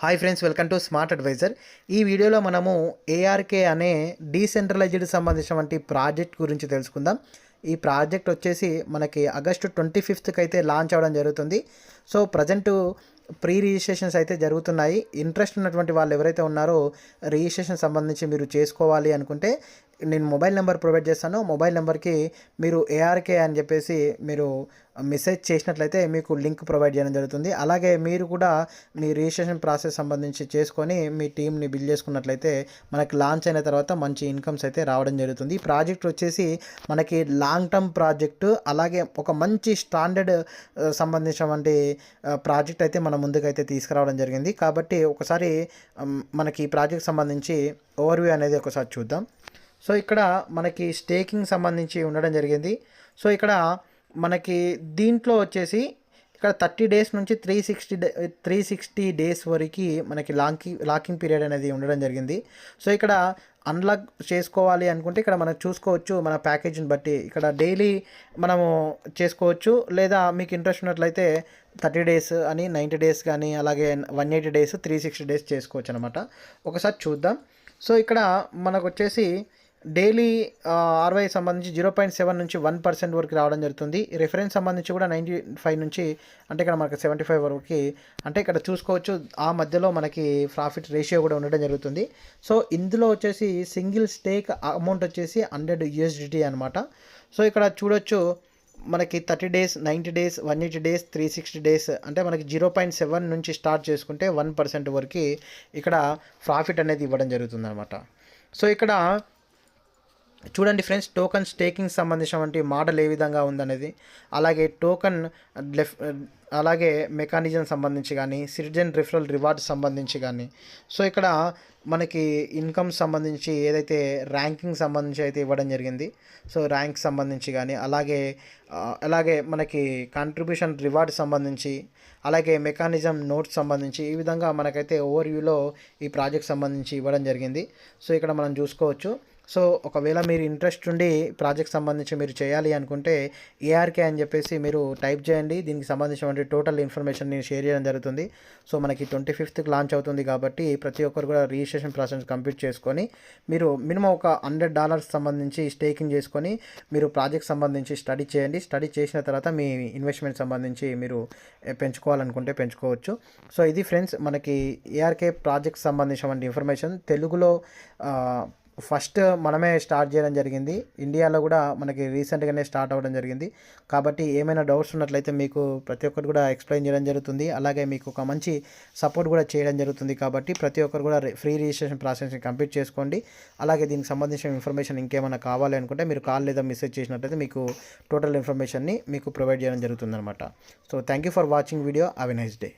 Hi friends welcome to smart advisor ఈ వీడియోలో మనము ఏఆర్కే అనే డీసెంట్రలైజ్డ్ సంబంధించినటువంటి ప్రాజెక్ట్ గురించి తెలుసుకుందాం. ఈ ప్రాజెక్ట్ వచ్చేసి మనకి ఆగస్టు ట్వంటీ ఫిఫ్త్కి అయితే లాంచ్ అవ్వడం జరుగుతుంది. సో ప్రజెంట్ ప్రీ రిజిస్ట్రేషన్స్ అయితే జరుగుతున్నాయి. ఇంట్రెస్ట్ ఉన్నటువంటి వాళ్ళు ఎవరైతే ఉన్నారో రిజిస్ట్రేషన్ సంబంధించి మీరు చేసుకోవాలి అనుకుంటే నేను మొబైల్ నెంబర్ ప్రొవైడ్ చేస్తాను. మొబైల్ నెంబర్కి మీరు ఏఆర్కే అని చెప్పేసి మీరు మెసేజ్ చేసినట్లయితే మీకు లింక్ ప్రొవైడ్ చేయడం జరుగుతుంది. అలాగే మీరు కూడా మీ రిజిస్ట్రేషన్ ప్రాసెస్ సంబంధించి చేసుకొని మీ టీంని బిల్డ్ చేసుకున్నట్లయితే మనకి లాంచ్ అయిన తర్వాత మంచి ఇన్కమ్స్ అయితే రావడం జరుగుతుంది. ఈ ప్రాజెక్ట్ వచ్చేసి మనకి లాంగ్ టర్మ్ ప్రాజెక్టు అలాగే ఒక మంచి స్టాండర్డ్ సంబంధించినటువంటి ప్రాజెక్ట్ అయితే మన ముందుకైతే తీసుకురావడం జరిగింది. కాబట్టి ఒకసారి మనకి ఈ ప్రాజెక్ట్ సంబంధించి ఓవర్వ్యూ అనేది ఒకసారి చూద్దాం. సో ఇక్కడ మనకి స్టేకింగ్ సంబంధించి ఉండడం జరిగింది. సో ఇక్కడ మనకి దీంట్లో వచ్చేసి ఇక్కడ థర్టీ డేస్ నుంచి three sixty day three sixty days వరకు మనకి లాకింగ్ లాకింగ్ పీరియడ్ అనేది ఉండడం జరిగింది. సో ఇక్కడ అన్లాక్ చేసుకోవాలి అనుకుంటే ఇక్కడ మనం చూసుకోవచ్చు మన ప్యాకేజీని బట్టి. ఇక్కడ డైలీ మనము చేసుకోవచ్చు లేదా మీకు ఇంట్రెస్ట్ ఉన్నట్లయితే థర్టీ డేస్ అని నైంటీ డేస్ కానీ అలాగే one eighty days three sixty days చేసుకోవచ్చు అనమాట ఒకసారి చూద్దాం. సో ఇక్కడ మనకు వచ్చేసి డైలీ ఆర్వై సంబంధించి జీరో పాయింట్ సెవెన్ నుంచి వన్ పర్సెంట్ వరకు రావడం జరుగుతుంది. రిఫరెన్స్ సంబంధించి కూడా నైంటీ ఫైవ్ నుంచి అంటే ఇక్కడ మనకి సెవెంటీ ఫైవ్ వరకు అంటే ఇక్కడ చూసుకోవచ్చు ఆ మధ్యలో మనకి ప్రాఫిట్ రేషియో కూడా ఉండడం జరుగుతుంది. సో ఇందులో వచ్చేసి సింగిల్ స్టేక్ అమౌంట్ వచ్చేసి హండ్రెడ్ యూఎస్డిటీ అనమాట సో ఇక్కడ చూడొచ్చు మనకి thirty days ninety days one eighty days three sixty days అంటే మనకి జీరో పాయింట్ సెవెన్ నుంచి స్టార్ట్ చేసుకుంటే వన్ పర్సెంట్ వరకు ఇక్కడ ప్రాఫిట్ అనేది ఇవ్వడం జరుగుతుంది అనమాట సో ఇక్కడ చూడండి ఫ్రెండ్స్ టోకన్ స్టేకింగ్ సంబంధించినటువంటి మోడల్ ఏ విధంగా ఉందనేది. అలాగే టోకన్ లెఫ్ అలాగే మెకానిజం సంబంధించి కానీ సిటిజన్ రిఫరల్ రివార్డ్ సంబంధించి కానీ సో ఇక్కడ మనకి ఇన్కమ్ సంబంధించి ఏదైతే ర్యాంకింగ్ సంబంధించి అయితే ఇవ్వడం జరిగింది సో ర్యాంక్ సంబంధించి కానీ అలాగే అలాగే మనకి కాంట్రిబ్యూషన్ రివార్డ్ సంబంధించి అలాగే మెకానిజం నోట్స్ సంబంధించి ఈ విధంగా మనకైతే ఓవర్వ్యూలో ఈ ప్రాజెక్ట్ సంబంధించి ఇవ్వడం జరిగింది. సో ఇక్కడ మనం చూసుకోవచ్చు. సో ఒకవేళ మీరు ఇంట్రెస్ట్ ఉండి ప్రాజెక్ట్ సంబంధించి మీరు చేయాలి అనుకుంటే ఏఆర్కే అని చెప్పేసి మీరు టైప్ చేయండి. దీనికి సంబంధించినటువంటి టోటల్ ఇన్ఫర్మేషన్ నేను షేర్ చేయడం జరుగుతుంది. సో మనకి ట్వంటీ ఫిఫ్త్కి లాంచ్ అవుతుంది కాబట్టి ప్రతి ఒక్కరు కూడా రిజిస్ట్రేషన్ ప్రాసెస్ కంప్లీట్ చేసుకొని మీరు మినిమం ఒక హండ్రెడ్ డాలర్స్ సంబంధించి స్టేకింగ్ చేసుకొని మీరు ప్రాజెక్ట్ సంబంధించి స్టడీ చేయండి. స్టడీ చేసిన తర్వాత మీ ఇన్వెస్ట్మెంట్ సంబంధించి మీరు పెంచుకోవాలనుకుంటే పెంచుకోవచ్చు. సో ఇది ఫ్రెండ్స్ మనకి ఏఆర్కే ప్రాజెక్ట్ సంబంధించినటువంటి ఇన్ఫర్మేషన్. తెలుగులో ఫస్ట్ మనమే స్టార్ట్ చేయడం జరిగింది. ఇండియాలో కూడా మనకి రీసెంట్గానే స్టార్ట్ అవ్వడం జరిగింది. కాబట్టి ఏమైనా డౌట్స్ ఉన్నట్లయితే మీకు ప్రతి ఒక్కరు కూడా ఎక్స్ప్లెయిన్ చేయడం జరుగుతుంది. అలాగే మీకు ఒక మంచి సపోర్ట్ కూడా చేయడం జరుగుతుంది కాబట్టి ప్రతి ఒక్కరు కూడా ఫ్రీ రిజిస్ట్రేషన్ ప్రాసెస్ని కంప్లీట్ చేసుకోండి. అలాగే దీనికి సంబంధించిన ఇన్ఫర్మేషన్ ఇంకేమైనా కావాలి అనుకుంటే మీరు కాల్ లేదా మెసేజ్ చేసినట్లయితే మీకు టోటల్ ఇన్ఫర్మేషన్ని మీకు ప్రొవైడ్ చేయడం జరుగుతుంది అనమాట so thank you for watching video. Have a nice day.